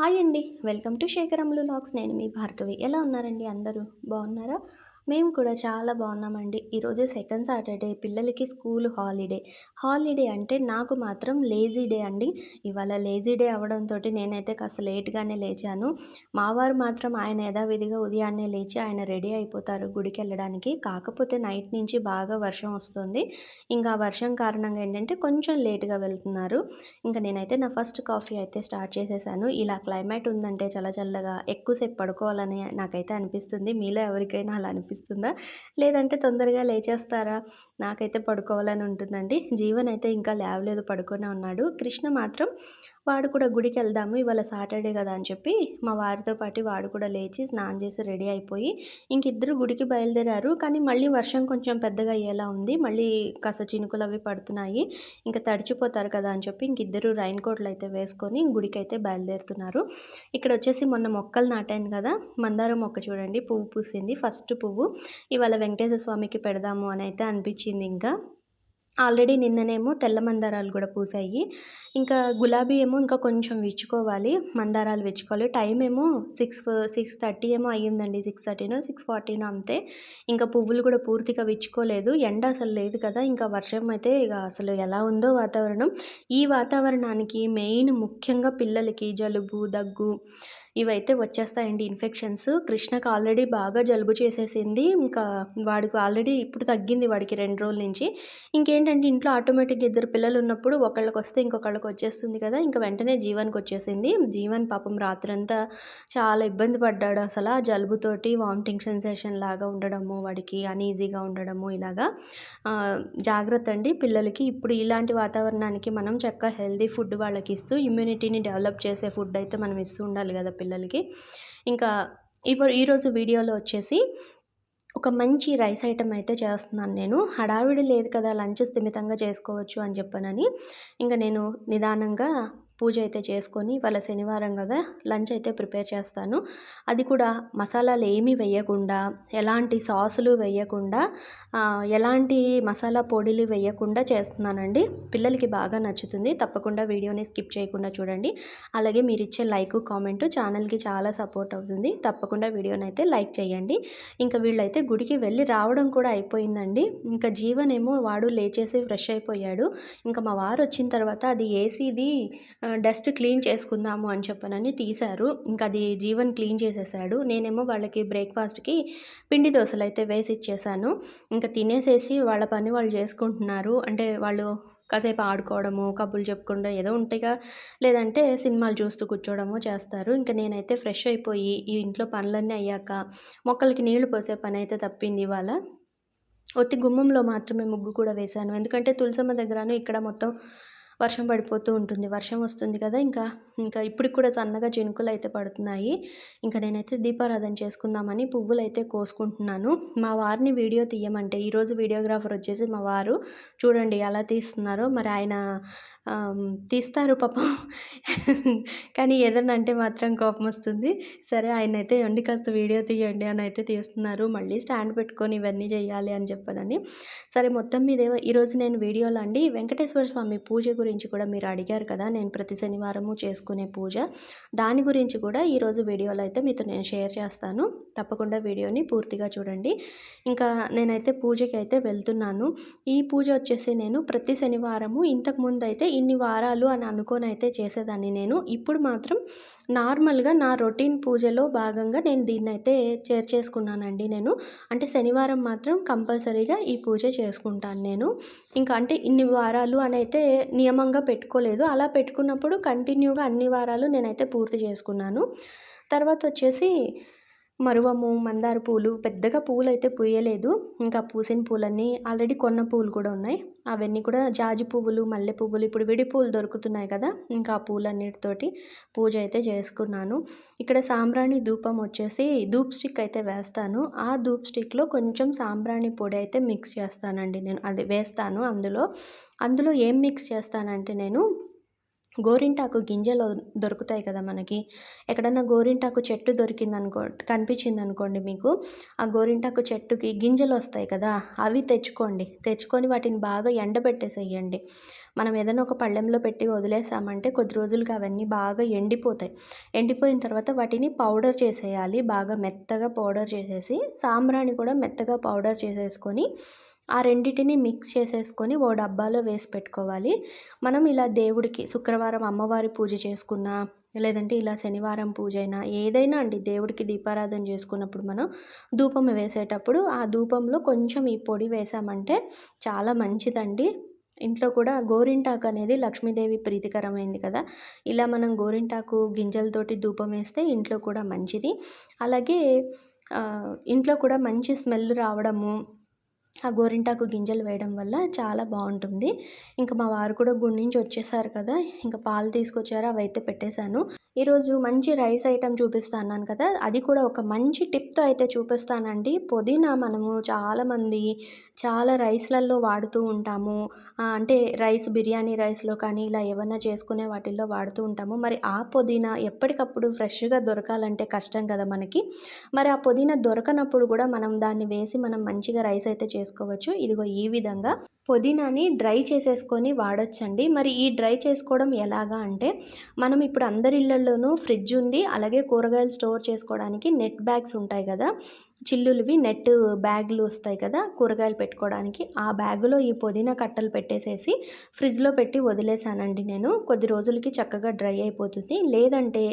Hi అండి. Welcome to శేఖరములు lakhs నేను మీ భార్గవి. ఎలా ఉన్నారండి అందరూ? బాగున్నారా? మేము కూడా చాలా బాగున్నామండి. ఈరోజు సెకండ్ సాటర్డే పిల్లలకి స్కూల్ హాలిడే. హాలిడే అంటే నాకు మాత్రం లేజీ డే అండి. ఇవాళ లేజీ డే అవడంతో నేనైతే కాస్త లేట్గానే లేచాను. మావారు మాత్రం ఆయన యథావిధిగా ఉదయాన్నే లేచి ఆయన రెడీ అయిపోతారు గుడికి వెళ్ళడానికి. కాకపోతే నైట్ నుంచి బాగా వర్షం వస్తుంది. ఇంకా వర్షం కారణంగా ఏంటంటే కొంచెం లేట్గా వెళ్తున్నారు. ఇంకా నేనైతే నా ఫస్ట్ కాఫీ అయితే స్టార్ట్ చేసేసాను. ఇలా క్లైమేట్ ఉందంటే చల్ల చల్లగా ఎక్కువసేపు పడుకోవాలని నాకైతే అనిపిస్తుంది. మీలో ఎవరికైనా అలా అనిపిస్తుంది అనిపిస్తుందా? లేదంటే తొందరగా లేచేస్తారా? నాకైతే పడుకోవాలని ఉంటుందండి. జీవన్ అయితే ఇంకా లేవలేదు పడుకునే ఉన్నాడు. కృష్ణ మాత్రం వాడు కూడా గుడికి వెళ్దాము ఇవాళ సాటర్డే కదా అని చెప్పి మా వారితో పాటు వాడు కూడా లేచి స్నానం చేసి రెడీ అయిపోయి ఇంక ఇద్దరు గుడికి బయలుదేరారు. కానీ మళ్ళీ వర్షం కొంచెం పెద్దగా అయ్యేలా ఉంది. మళ్ళీ కాస్త చినుకులు అవి పడుతున్నాయి. ఇంకా తడిచిపోతారు కదా అని చెప్పి ఇంక ఇద్దరు రైన్ కోట్లు అయితే వేసుకొని గుడికి అయితే బయలుదేరుతున్నారు. ఇక్కడ వచ్చేసి మొన్న మొక్కలు నాటాను కదా మందారం మొక్క చూడండి పువ్వు పూసింది. ఫస్ట్ పువ్వు ఇవాళ వెంకటేశ్వర స్వామికి పెడదాము అని అయితే అనిపించింది ఇంకా. ఆల్రెడీ నిన్ననేమో తెల్ల మందారాలు కూడా పూసాయి. ఇంకా గులాబీ ఏమో ఇంకా కొంచెం విచ్చుకోవాలి. మందారాలు విచ్చుకోవాలి. టైం ఏమో సిక్స్ సిక్స్ థర్టీ ఏమో అయ్యిందండి. సిక్స్ థర్టీనో సిక్స్ ఫార్టీనో అంతే. ఇంకా పువ్వులు కూడా పూర్తిగా విచ్చుకోలేదు. ఎండ అసలు లేదు కదా. ఇంకా వర్షం అయితే ఇక అసలు ఎలా ఉందో వాతావరణం. ఈ వాతావరణానికి మెయిన్ ముఖ్యంగా పిల్లలకి జలుబు దగ్గు ఇవైతే వచ్చేస్తాయండి ఇన్ఫెక్షన్స్ కృష్ణకు ఆల్రెడీ బాగా జలుబు చేసేసింది. ఇంకా వాడికి ఆల్రెడీ ఇప్పుడు తగ్గింది వాడికి రెండు రోజుల నుంచి. ఇంకేంటంటే ఇంట్లో ఆటోమేటిక్గా ఇద్దరు పిల్లలు ఉన్నప్పుడు ఒకళ్ళకి వస్తే ఇంకొకళ్ళకి వచ్చేస్తుంది కదా. ఇంకా వెంటనే జీవన్కి వచ్చేసింది. జీవన్ పాపం రాత్రంతా చాలా ఇబ్బంది పడ్డాడు అసలు. ఆ జలుబుతోటి వామిటింగ్ సెన్సేషన్ లాగా ఉండడము వాడికి అనీజీగా ఉండడము ఇలాగా. జాగ్రత్త అండి. పిల్లలకి ఇప్పుడు ఇలాంటి వాతావరణానికి మనం చక్కగా హెల్దీ ఫుడ్ వాళ్ళకి ఇస్తూ ఇమ్యూనిటీని డెవలప్ చేసే ఫుడ్ అయితే మనం ఇస్తూ ఉండాలి కదా పిల్లలకి. ఇంకా ఇప్పుడు ఈరోజు వీడియోలో వచ్చేసి ఒక మంచి రైస్ ఐటమ్ అయితే చేస్తున్నాను నేను. హడావిడి లేదు కదా లంచ్ స్థిమితంగా చేసుకోవచ్చు అని చెప్పానని. ఇంకా నేను నిదానంగా పూజ అయితే చేసుకొని వాళ్ళ శనివారం కదా లంచ్ అయితే ప్రిపేర్ చేస్తాను. అది కూడా మసాలాలు ఏమీ వేయకుండా ఎలాంటి సాసులు వేయకుండా ఎలాంటి మసాలా పొడిలు వేయకుండా చేస్తున్నానండి. పిల్లలకి బాగా నచ్చుతుంది. తప్పకుండా వీడియోని స్కిప్ చేయకుండా చూడండి. అలాగే మీరు ఇచ్చే లైక్ కామెంట్ ఛానల్కి చాలా సపోర్ట్ అవుతుంది. తప్పకుండా వీడియోని అయితే లైక్ చేయండి. ఇంకా వీళ్ళైతే గుడికి వెళ్ళి రావడం కూడా అయిపోయిందండి. ఇంకా జీవనేమో వాడు లేచేసి ఫ్రెష్ అయిపోయాడు. ఇంకా మా వారు వచ్చిన తర్వాత అది ఏసీది డస్ట్ క్లీన్ చేసుకుందాము అని చెప్పనని తీశారు. ఇంకా అది జీవన్ క్లీన్ చేసేసాడు. నేనేమో వాళ్ళకి బ్రేక్ఫాస్ట్కి పిండి దోశలు అయితే వేసి ఇచ్చేసాను. ఇంకా తినేసేసి వాళ్ళ పని వాళ్ళు చేసుకుంటున్నారు. అంటే వాళ్ళు కాసేపు ఆడుకోవడము కబుర్లు చెప్పుకుంటూ ఏదో ఉంటాయిగా. లేదంటే సినిమాలు చూస్తూ కూర్చోవడము చేస్తారు. ఇంకా నేనైతే ఫ్రెష్ అయిపోయి ఈ ఇంట్లో పనులన్నీ అయ్యాక మొక్కలకి నీళ్ళు పోసే పని అయితే తప్పింది ఇవాళ. ఒత్తి గుమ్మంలో మాత్రమే ముగ్గు కూడా వేశాను. ఎందుకంటే తులసమ్మ దగ్గరను ఇక్కడ మొత్తం వర్షం పడిపోతూ ఉంటుంది. వర్షం వస్తుంది కదా ఇంకా. ఇంకా ఇప్పటికి కూడా సన్నగా చినుకులు అయితే పడుతున్నాయి. ఇంకా నేనైతే దీపారాధన చేసుకుందామని పువ్వులు అయితే కోసుకుంటున్నాను. మా వారిని వీడియో తీయమంటే ఈరోజు వీడియోగ్రాఫర్ వచ్చేసి మా వారు చూడండి ఎలా తీస్తున్నారో. మరి ఆయన తీస్తారు పాపం. కానీ ఏదన్నా అంటే మాత్రం కోపం వస్తుంది. సరే ఆయన అయితే వండి కాస్త వీడియో తీయండి అని అయితే తీస్తున్నారు. మళ్ళీ స్టాండ్ పెట్టుకొని ఇవన్నీ చేయాలి అని చెప్పానని. సరే మొత్తం మీద ఈరోజు నేను వీడియోలో అండి వెంకటేశ్వర స్వామి పూజ గురించి గురించి కూడా మీరు అడిగారు కదా నేను ప్రతి శనివారము చేసుకునే పూజ. దాని గురించి కూడా ఈరోజు వీడియోలో అయితే మీతో నేను షేర్ చేస్తాను. తప్పకుండా వీడియోని పూర్తిగా చూడండి. ఇంకా నేనైతే పూజకి అయితే వెళ్తున్నాను. ఈ పూజ వచ్చేసి నేను ప్రతి శనివారము ఇంతకుముందు అయితే ఇన్ని వారాలు అని అనుకొని అయితే చేసేదాన్ని నేను. ఇప్పుడు మాత్రం నార్మల్గా నా రొటీన్ పూజలో భాగంగా నేను దీన్ని అయితే చేర్చేసుకున్నానండి నేను. అంటే శనివారం మాత్రం కంపల్సరీగా ఈ పూజ చేసుకుంటాను నేను. ఇంకా అంటే ఇన్ని వారాలు అని అయితే నియమంగా పెట్టుకోలేదు. అలా పెట్టుకున్నప్పుడు కంటిన్యూగా అన్ని వారాలు నేనైతే పూర్తి చేసుకున్నాను. తర్వాత వచ్చేసి మరువము మందార పూలు పెద్దగా పూలు అయితే పూయలేదు. ఇంకా పూసిన పూలన్నీ ఆల్రెడీ కొన్న పూలు కూడా ఉన్నాయి. అవన్నీ కూడా జాజి పువ్వులు మల్లె పువ్వులు ఇప్పుడు విడి పూలు దొరుకుతున్నాయి కదా. ఇంకా ఆ పూలన్నిటితోటి పూజ అయితే చేసుకున్నాను. ఇక్కడ సాంబ్రాణి ధూపం వచ్చేసి ధూప్ స్టిక్ అయితే వేస్తాను. ఆ ధూప్ స్టిక్లో కొంచెం సాంబ్రాణి పొడి అయితే మిక్స్ చేస్తానండి నేను. అది వేస్తాను అందులో. అందులో ఏం మిక్స్ చేస్తానంటే నేను గోరింటాకు గింజలు దొరుకుతాయి కదా మనకి. ఎక్కడన్నా గోరింటాకు చెట్టు దొరికింది అనుకో కనిపించింది అనుకోండి మీకు ఆ గోరింటాకు చెట్టుకి గింజలు వస్తాయి కదా అవి తెచ్చుకోండి. తెచ్చుకొని వాటిని బాగా ఎండబెట్టేసేయండి. మనం ఏదైనా ఒక పళ్ళెంలో పెట్టి వదిలేసామంటే కొద్ది రోజులకి అవన్నీ బాగా ఎండిపోతాయి. ఎండిపోయిన తర్వాత వాటిని పౌడర్ చేసేయాలి. బాగా మెత్తగా పౌడర్ చేసేసి సాంబ్రాణి కూడా మెత్తగా పౌడర్ చేసేసుకొని ఆ రెండింటిని మిక్స్ చేసేసుకొని ఓ డబ్బాలో వేసి పెట్టుకోవాలి. మనం ఇలా దేవుడికి శుక్రవారం అమ్మవారి పూజ చేసుకున్నా లేదంటే ఇలా శనివారం పూజ అయినా ఏదైనా అండి దేవుడికి దీపారాధన చేసుకున్నప్పుడు మనం ధూపం వేసేటప్పుడు ఆ ధూపంలో కొంచెం ఈ పొడి వేసామంటే చాలా మంచిదండి. ఇంట్లో కూడా గోరింటాకు అనేది లక్ష్మీదేవి ప్రీతికరమైంది కదా. ఇలా మనం గోరింటాకు గింజలతోటి ధూపం వేస్తే ఇంట్లో కూడా మంచిది. అలాగే ఇంట్లో కూడా మంచి స్మెల్ రావడము ఆ గోరింటాకు గింజలు వేయడం వల్ల చాలా బాగుంటుంది. ఇంకా మా వారు కూడా గుడి నుంచి వచ్చేసారు కదా ఇంకా పాలు తీసుకొచ్చారు అవి అయితే పెట్టేశాను. ఈరోజు మంచి రైస్ ఐటెం చూపిస్తాను కదా అది కూడా ఒక మంచి టిప్తో అయితే చూపిస్తానండి. పుదీనా మనము చాలామంది చాలా రైస్లలో వాడుతూ ఉంటాము. అంటే రైస్ బిర్యానీ రైస్లో కానీ ఇలా ఏమన్నా చేసుకునే వాటిల్లో వాడుతూ ఉంటాము. మరి ఆ పుదీనా ఎప్పటికప్పుడు ఫ్రెష్గా దొరకాలంటే కష్టం కదా మనకి. మరి ఆ పుదీనా దొరకనప్పుడు కూడా మనం దాన్ని వేసి మనం మంచిగా రైస్ అయితే చేసుకుంటాం. చేసుకోవచ్చు. ఇదిగో ఈ విధంగా పుదీనాని డ్రై చేసేసుకొని వాడొచ్చండి. మరి ఈ డ్రై చేసుకోవడం ఎలాగా అంటే మనం ఇప్పుడు అందరి ఇళ్ళలోనూ ఫ్రిడ్జ్ ఉంది. అలాగే కూరగాయలు స్టోర్ చేసుకోవడానికి నెట్ బ్యాగ్స్ ఉంటాయి కదా. చిల్లులవి నెట్ బ్యాగులు వస్తాయి కదా కూరగాయలు పెట్టుకోవడానికి. ఆ బ్యాగులో ఈ పుదీనా కట్టలు పెట్టేసేసి ఫ్రిడ్జ్లో పెట్టి వదిలేసానండి నేను. కొద్ది రోజులకి చక్కగా డ్రై అయిపోతుంది. లేదంటే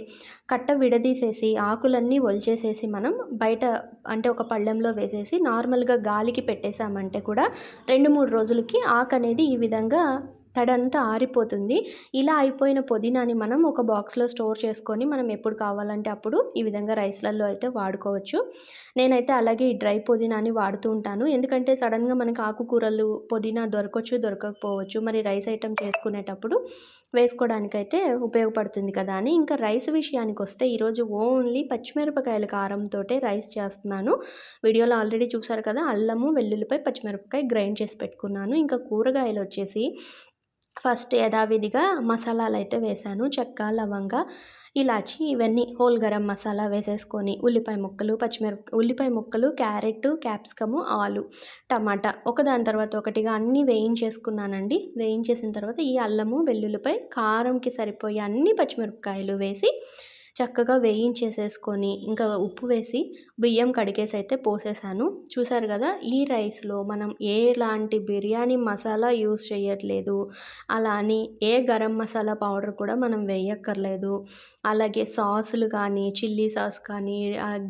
కట్ట విడదీసేసి ఆకులన్నీ ఒలిచేసేసి మనం బయట అంటే ఒక పళ్ళెంలో వేసేసి నార్మల్గా గాలికి పెట్టేసామంటే కూడా రెండు మూడు రోజులకి ఆకు అనేది ఈ విధంగా తడంతా ఆరిపోతుంది. ఇలా అయిపోయిన పుదీనాని మనం ఒక బాక్స్లో స్టోర్ చేసుకొని మనం ఎప్పుడు కావాలంటే అప్పుడు ఈ విధంగా రైస్లలో అయితే వాడుకోవచ్చు. నేనైతే అలాగే ఈ డ్రై పుదీనాని వాడుతూ ఉంటాను. ఎందుకంటే సడన్గా మనకి ఆకుకూరలు పుదీనా దొరకవచ్చు దొరకకపోవచ్చు. మరి రైస్ ఐటెం చేసుకునేటప్పుడు వేసుకోవడానికైతే ఉపయోగపడుతుంది కదా అని. ఇంకా రైస్ విషయానికి వస్తే ఈరోజు ఓన్లీ పచ్చిమిరపకాయల కారంతో రైస్ చేస్తున్నాను. వీడియోలో ఆల్రెడీ చూసారు కదా అల్లము వెల్లుల్లిపై పచ్చిమిరపకాయ గ్రైండ్ చేసి పెట్టుకున్నాను. ఇంకా కూరగాయలు వచ్చేసి ఫస్ట్ యథావిధిగా మసాలాలు అయితే వేసాను చెక్క లవంగ ఇలాచి ఇవన్నీ హోల్ గరం మసాలా వేసేసుకొని ఉల్లిపాయ ముక్కలు పచ్చిమిరప ఉల్లిపాయ ముక్కలు క్యారెట్ క్యాప్సికము ఆలు టమాటా ఒకదాని తర్వాత ఒకటిగా అన్నీ వేయించేసుకున్నానండి. వేయించేసిన తర్వాత ఈ అల్లము వెల్లుల్లిపై కారంకి సరిపోయే అన్ని పచ్చిమిరపకాయలు వేసి చక్కగా వేయించేసేసుకొని ఇంకా ఉప్పు వేసి బియ్యం కడిగేసి అయితే పోసేసాను. చూసారు కదా ఈ రైస్లో మనం ఎలాంటి బిర్యానీ మసాలా యూస్ చేయట్లేదు అలా అని ఏ గరం మసాలా పౌడర్ కూడా మనం వేయక్కర్లేదు. అలాగే సాసులు కానీ చిల్లీ సాస్ కానీ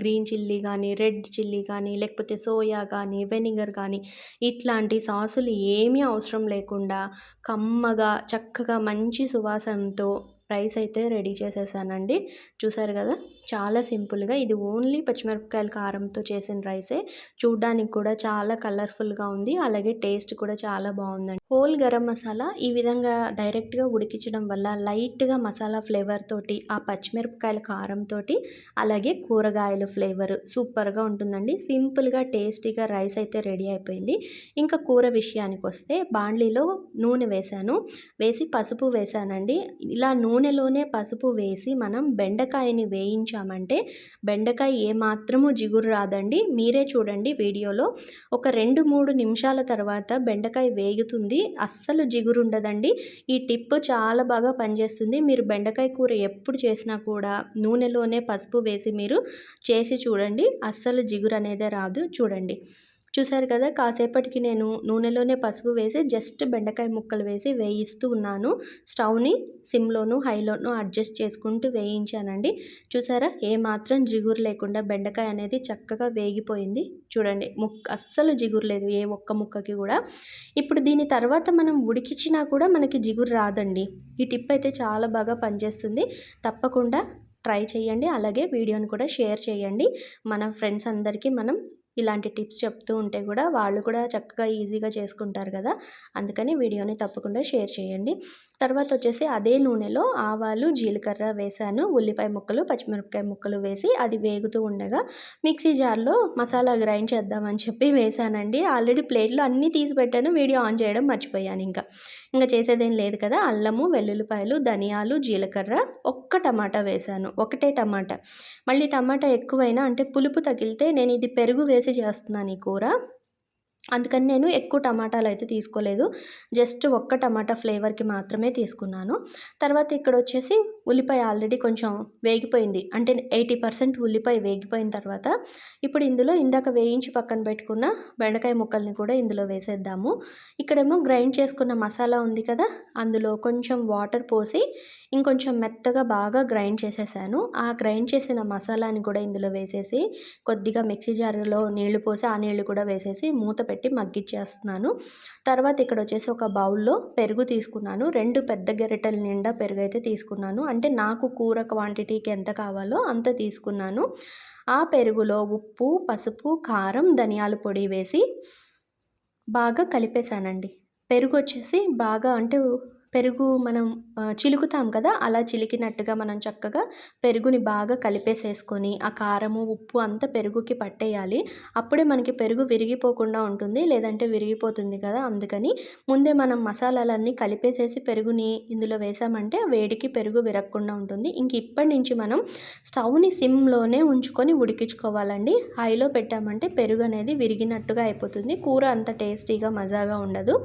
గ్రీన్ చిల్లీ కానీ రెడ్ చిల్లీ కానీ లేకపోతే సోయా కానీ వెనిగర్ కానీ ఇట్లాంటి సాసులు ఏమీ అవసరం లేకుండా కమ్మగా చక్కగా మంచి సువాసనతో రైస్ అయితే రెడీ చేసేసానండి. చూసారు కదా? చాలా సింపుల్గా ఇది ఓన్లీ పచ్చిమిరపకాయల కారంతో చేసిన రైసే. చూడ్డానికి కూడా చాలా కలర్ఫుల్గా ఉంది. అలాగే టేస్ట్ కూడా చాలా బాగుందండి. హోల్ గరం మసాలా ఈ విధంగా డైరెక్ట్గా ఉడికించడం వల్ల లైట్గా మసాలా ఫ్లేవర్ తోటి ఆ పచ్చిమిరపకాయల కారంతో అలాగే కూరగాయల ఫ్లేవర్ సూపర్గా ఉంటుందండి. సింపుల్గా టేస్టీగా రైస్ అయితే రెడీ అయిపోయింది. ఇంకా కూర విషయానికి వస్తే బాండ్లీలో నూనె వేశాను. వేసి పసుపు వేశానండి. ఇలా నూనెలోనే పసుపు వేసి మనం బెండకాయని వేయించాలి చేసామంటే బెండకాయ ఏమాత్రము జిగురు రాదండి. మీరే చూడండి వీడియోలో. ఒక రెండు మూడు నిమిషాల తర్వాత బెండకాయ వేగుతుంది. అస్సలు జిగురు ఉండదండి. ఈ టిప్ చాలా బాగా పనిచేస్తుంది. మీరు బెండకాయ కూర ఎప్పుడు చేసినా కూడా నూనెలోనే పసుపు వేసి మీరు చేసి చూడండి. అస్సలు జిగురు అనేదే రాదు. చూడండి. చూశారు కదా కాసేపటికి నేను నూనెలోనే పసుపు వేసి జస్ట్ బెండకాయ ముక్కలు వేసి వేయిస్తూ ఉన్నాను. స్టవ్ని సిమ్లోను హైలోను అడ్జస్ట్ చేసుకుంటూ వేయించానండి. చూసారా ఏమాత్రం జిగురు లేకుండా బెండకాయ అనేది చక్కగా వేగిపోయింది. చూడండి ముక్క అస్సలు జిగురు లేదు ఏ ఒక్క ముక్కకి కూడా. ఇప్పుడు దీని తర్వాత మనం ఉడికించినా కూడా మనకి జిగురు రాదండి. ఈ టిప్ అయితే చాలా బాగా పనిచేస్తుంది. తప్పకుండా ట్రై చేయండి. అలాగే వీడియోని కూడా షేర్ చేయండి. మన ఫ్రెండ్స్ అందరికీ మనం ఇలాంటి టిప్స్ చెప్తూ ఉంటే కూడా వాళ్ళు కూడా చక్కగా ఈజీగా చేసుకుంటారు కదా. అందుకని వీడియోని తప్పకుండా షేర్ చేయండి. తర్వాత వచ్చేసి అదే నూనెలో ఆవాలు జీలకర్ర వేసాను. ఉల్లిపాయ ముక్కలు పచ్చిమిరపకాయ ముక్కలు వేసి అది వేగుతూ ఉండగా మిక్సీ జార్లో మసాలా గ్రైండ్ చేద్దామని చెప్పి వేసానండి. ఆల్రెడీ ప్లేట్లో అన్నీ తీసి పెట్టాను. వీడియో ఆన్ చేయడం మర్చిపోయాను ఇంకా. ఇంకా చేసేదేం లేదు కదా. అల్లము వెల్లుల్లిపాయలు ధనియాలు జీలకర్ర ఒక్క టమాటా వేసాను. ఒకటే టమాటా. మళ్ళీ టమాటా ఎక్కువైనా అంటే పులుపు తగిలితే నేను ఇది పెరుగు వేసి చేస్తున్నాను ఈ కూర. అందుకని నేను ఎక్కువ టమాటాలు అయితే తీసుకోలేదు. జస్ట్ ఒక్క టమాటా ఫ్లేవర్కి మాత్రమే తీసుకున్నాను. తర్వాత ఇక్కడ వచ్చేసి ఉల్లిపాయ ఆల్రెడీ కొంచెం వేగిపోయింది. అంటే ఎయిటీ పర్సెంట్ ఉల్లిపాయ వేగిపోయిన తర్వాత ఇప్పుడు ఇందులో ఇందాక వేయించి పక్కన పెట్టుకున్న బెండకాయ ముక్కల్ని కూడా ఇందులో వేసేద్దాము. ఇక్కడేమో గ్రైండ్ చేసుకున్న మసాలా ఉంది కదా అందులో కొంచెం వాటర్ పోసి ఇంకొంచెం మెత్తగా బాగా గ్రైండ్ చేసేసాను. ఆ గ్రైండ్ చేసిన మసాలాని కూడా ఇందులో వేసేసి కొద్దిగా మిక్సీ జార్లో నీళ్ళు పోసి ఆ నీళ్ళు కూడా వేసేసి మూత పెట్టి మగ్గిచ్చేస్తున్నాను. తర్వాత ఇక్కడ వచ్చేసి ఒక బౌల్లో పెరుగు తీసుకున్నాను. రెండు పెద్ద గెరటల నిండా పెరుగు అయితే తీసుకున్నాను. అంటే నాకు కూర క్వాంటిటీకి ఎంత కావాలో అంత తీసుకున్నాను. ఆ పెరుగులో ఉప్పు పసుపు కారం ధనియాల పొడి వేసి బాగా కలిపేశానండి. పెరుగు వచ్చేసి బాగా అంటే పెరుగు మనం చిలుకుతాం కదా? అలా చిలికినట్టుగా మనం చక్కగా పెరుగుని బాగా కలిపేసేసుకొని ఆ కారము ఉప్పు అంతా పెరుగుకి పట్టేయాలి. అప్పుడే మనకి పెరుగు విరిగిపోకుండా ఉంటుంది లేదంటే విరిగిపోతుంది కదా అందుకని. ముందే మనం మసాలాలన్నీ కలిపేసేసి పెరుగుని ఇందులో వేసామంటే వేడికి పెరుగు విరగకుండా ఉంటుంది. ఇంక ఇప్పటి నుంచి మనం స్టవ్ని సిమ్లోనే ఉంచుకొని ఉడికించుకోవాలండి. హైలో పెట్టామంటే పెరుగు అనేది విరిగినట్టుగా అయిపోతుంది. కూర అంత టేస్టీగా మజాగా ఉండదు.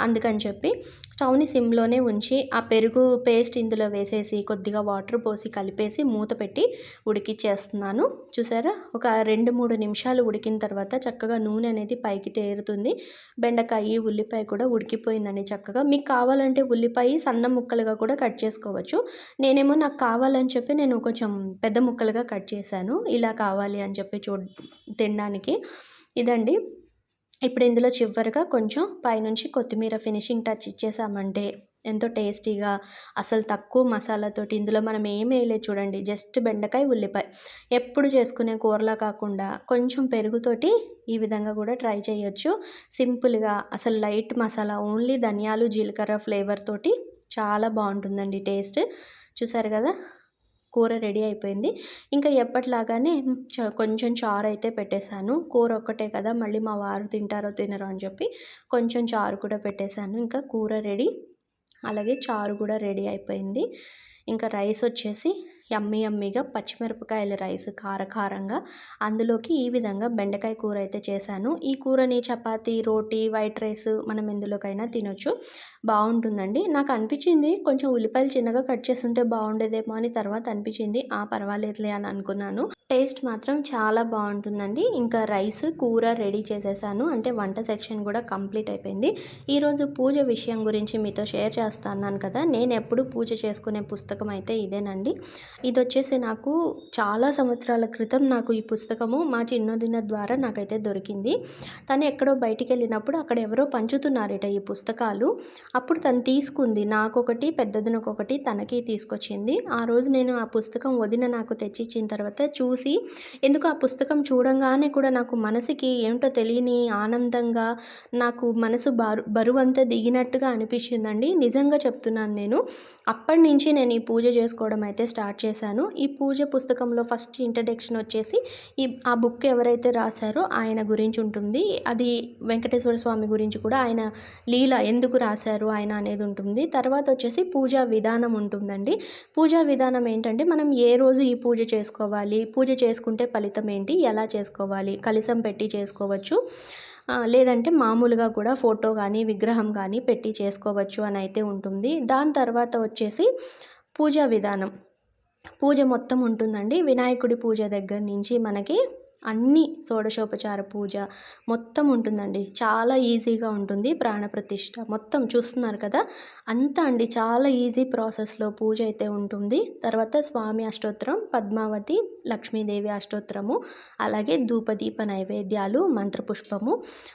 అందుకని చెప్పి స్టవ్ని సిమ్లోనే ఉంచి ఆ పెరుగు పేస్ట్ ఇందులో వేసేసి కొద్దిగా వాటర్ పోసి కలిపేసి మూత పెట్టి ఉడికిచ్చేస్తున్నాను. చూసారా? ఒక రెండు మూడు నిమిషాలు ఉడికిన తర్వాత చక్కగా నూనె అనేది పైకి తేరుతుంది. బెండకాయ ఉల్లిపాయ కూడా ఉడికిపోయిందండి చక్కగా. మీకు కావాలంటే ఉల్లిపాయ సన్న ముక్కలుగా కూడా కట్ చేసుకోవచ్చు. నేనేమో నాకు కావాలని చెప్పి నేను కొంచెం పెద్ద ముక్కలుగా కట్ చేశాను. ఇలా కావాలి అని చెప్పి చూ తినడానికి. ఇదండి. ఇప్పుడు ఇందులో చివరిగా కొంచెం పైనుంచి కొత్తిమీర ఫినిషింగ్ టచ్ ఇచ్చేసామంటే ఎంతో టేస్టీగా అసలు తక్కువ మసాలాతోటి ఇందులో మనం ఏం వేయలేదు చూడండి జస్ట్ బెండకాయ ఉల్లిపాయ. ఎప్పుడు చేసుకునే కూరలా కాకుండా కొంచెం పెరుగుతోటి ఈ విధంగా కూడా ట్రై చేయొచ్చు. సింపుల్గా అసలు లైట్ మసాలా ఓన్లీ ధనియాలు జీలకర్ర ఫ్లేవర్ తోటి చాలా బాగుంటుందండి టేస్ట్. చూసారు కదా? కూర రెడీ అయిపోయింది. ఇంకా ఎప్పటిలాగానే కొంచెం చారు అయితే పెట్టేశాను. కూర ఒక్కటే కదా మళ్ళీ మా వారు తింటారో తినరో అని చెప్పి కొంచెం చారు కూడా పెట్టేశాను. ఇంకా కూర రెడీ అలాగే చారు కూడా రెడీ అయిపోయింది. ఇంకా రైస్ వచ్చేసి యమ్మీ యమ్మీగా పచ్చిమిరపకాయల రైస్ కారకారంగా అందులోకి ఈ విధంగా బెండకాయ కూర అయితే చేశాను. ఈ కూరని చపాతీ రోటీ వైట్ రైస్ మనం ఎందులోకైనా తినొచ్చు. బాగుంటుందండి. నాకు అనిపించింది కొంచెం ఉల్లిపాయలు చిన్నగా కట్ చేస్తుంటే బాగుండేదేమో అని తర్వాత అనిపించింది. ఆ పర్వాలేదులే అని అనుకున్నాను. టేస్ట్ మాత్రం చాలా బాగుంటుందండి. ఇంకా రైస్ కూర రెడీ చేసేసాను. అంటే వంట సెక్షన్ కూడా కంప్లీట్ అయిపోయింది. ఈరోజు పూజ విషయం గురించి మీతో షేర్ చేస్తాను కదా. నేను ఎప్పుడు పూజ చేసుకునే పుస్తకం అయితే ఇదేనండి. ఇది వచ్చేసి నాకు చాలా సంవత్సరాల క్రితం నాకు ఈ పుస్తకము మా చిన్నదిన ద్వారా నాకైతే దొరికింది. తను ఎక్కడో బయటికి వెళ్ళినప్పుడు అక్కడ ఎవరో పంచుతున్నారట ఈ పుస్తకాలు. అప్పుడు తను తీసుకుంది. నాకొకటి పెద్దదినకొకటి తనకి తీసుకొచ్చింది. ఆ రోజు నేను ఆ పుస్తకం వదిన నాకు తెచ్చిచ్చిన తర్వాత చూసి చూసి ఎందుకు ఆ పుస్తకం చూడంగానే కూడా నాకు మనసుకి ఏమిటో తెలియని ఆనందంగా నాకు మనసు బరు బరువంతా దిగినట్టుగా అనిపించిందండి. నిజంగా చెప్తున్నాను నేను. అప్పటి నుంచి నేను ఈ పూజ చేసుకోవడం అయితే స్టార్ట్ చేశాను. ఈ పూజ పుస్తకంలో ఫస్ట్ ఇంట్రడక్షన్ వచ్చేసి ఈ ఆ బుక్ ఎవరైతే రాశారో ఆయన గురించి ఉంటుంది. అది వెంకటేశ్వర స్వామి గురించి కూడా ఆయన లీల ఎందుకు రాశారు ఆయన అనేది ఉంటుంది. తర్వాత వచ్చేసి పూజా విధానం ఉంటుందండి. పూజా విధానం ఏంటంటే మనం ఏ రోజు ఈ పూజ చేసుకోవాలి పూజ చేసుకుంటే ఫలితం ఏంటి ఎలా చేసుకోవాలి కలిసం పెట్టి చేసుకోవచ్చు. లేదంటే మామూలుగా కూడా ఫోటో కానీ విగ్రహం కానీ పెట్టి చేసుకోవచ్చు అని అయితే ఉంటుంది. దాని తర్వాత వచ్చేసి పూజా విధానం. పూజ మొత్తం ఉంటుందండి. వినాయకుడి పూజ దగ్గర నుంచి మనకి అన్ని షోడశోపచార పూజ మొత్తం ఉంటుందండి. చాలా ఈజీగా ఉంటుంది ప్రాణప్రతిష్ఠ మొత్తం చూస్తున్నారు కదా? అంతా అండి. చాలా ఈజీ ప్రాసెస్లో పూజ అయితే ఉంటుంది. తర్వాత స్వామి అష్టోత్తరం పద్మావతి లక్ష్మీదేవి అష్టోత్తరము అలాగే ధూపదీప నైవేద్యాలు మంత్రపుష్పము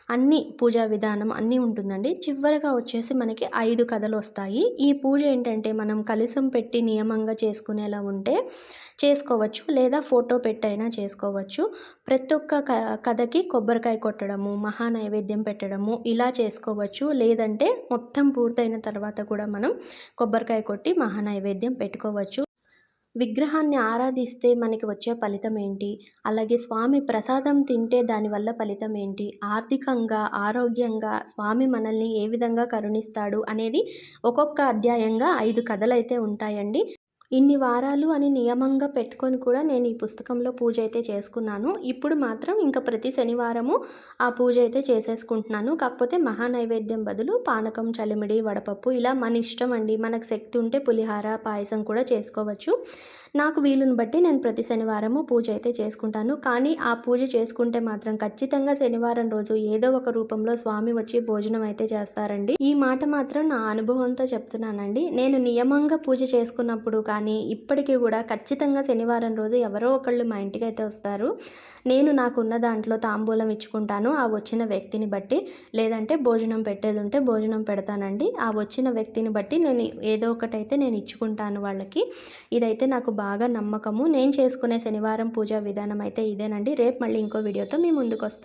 అన్ని పూజా విధానం అన్నీ ఉంటుందండి. చివరిగా వచ్చేసి మనకి ఐదు కథలు వస్తాయి. ఈ పూజ ఏంటంటే మనం కలిసం పెట్టి నియమంగా చేసుకునేలా ఉంటే చేసుకోవచ్చు లేదా ఫోటో పెట్టైనా చేసుకోవచ్చు. ప్రతి ఒక్క క కథకి కొబ్బరికాయ కొట్టడము మహా నైవేద్యం పెట్టడము ఇలా చేసుకోవచ్చు. లేదంటే మొత్తం పూర్తయిన తర్వాత కూడా మనం కొబ్బరికాయ కొట్టి మహా నైవేద్యం పెట్టుకోవచ్చు. విగ్రహాన్ని ఆరాధిస్తే మనకి వచ్చే ఫలితం ఏంటి? అలాగే స్వామి ప్రసాదం తింటే దానివల్ల ఫలితం ఏంటి? ఆర్థికంగా ఆరోగ్యంగా స్వామి మనల్ని ఏ విధంగా కరుణిస్తాడు అనేది ఒక్కొక్క అధ్యాయంగా ఐదు కథలు అయితే ఉంటాయండి. ఇన్ని వారాలు అని నియమంగా పెట్టుకొని కూడా నేను ఈ పుస్తకంలో పూజ అయితే చేసుకున్నాను. ఇప్పుడు మాత్రం ఇంకా ప్రతి శనివారము ఆ పూజ అయితే చేసేసుకుంటున్నాను. కాకపోతే మహానైవేద్యం బదులు పానకం చలిమిడి వడపప్పు ఇలా మన ఇష్టం అండి. మనకు శక్తి ఉంటే పులిహార పాయసం కూడా చేసుకోవచ్చు. నాకు వీలుని బట్టి నేను ప్రతి శనివారము పూజ అయితే చేసుకుంటాను. కానీ ఆ పూజ చేసుకుంటే మాత్రం ఖచ్చితంగా శనివారం రోజు ఏదో ఒక రూపంలో స్వామి వచ్చి భోజనం అయితే చేస్తారండి. ఈ మాట మాత్రం నా అనుభవంతో చెప్తున్నానండి. నేను నియమంగా పూజ చేసుకున్నప్పుడు కానీ ఇప్పటికీ కూడా ఖచ్చితంగా శనివారం రోజు ఎవరో ఒకళ్ళు మా ఇంటికి అయితే వస్తారు. నేను నాకున్న దాంట్లో తాంబూలం ఇచ్చుకుంటాను. ఆ వచ్చిన వ్యక్తిని బట్టి లేదంటే భోజనం పెట్టేది ఉంటే భోజనం పెడతానండి. ఆ వచ్చిన వ్యక్తిని బట్టి నేను ఏదో ఒకటైతే నేను ఇచ్చుకుంటాను వాళ్ళకి. ఇదైతే నాకు బాగా నమ్మకము. నేను చేసుకునే శనివారం పూజా విధానం అయితే ఇదేనండి. రేపు మళ్ళీ ఇంకో వీడియోతో మీ ముందుకు వస్తాను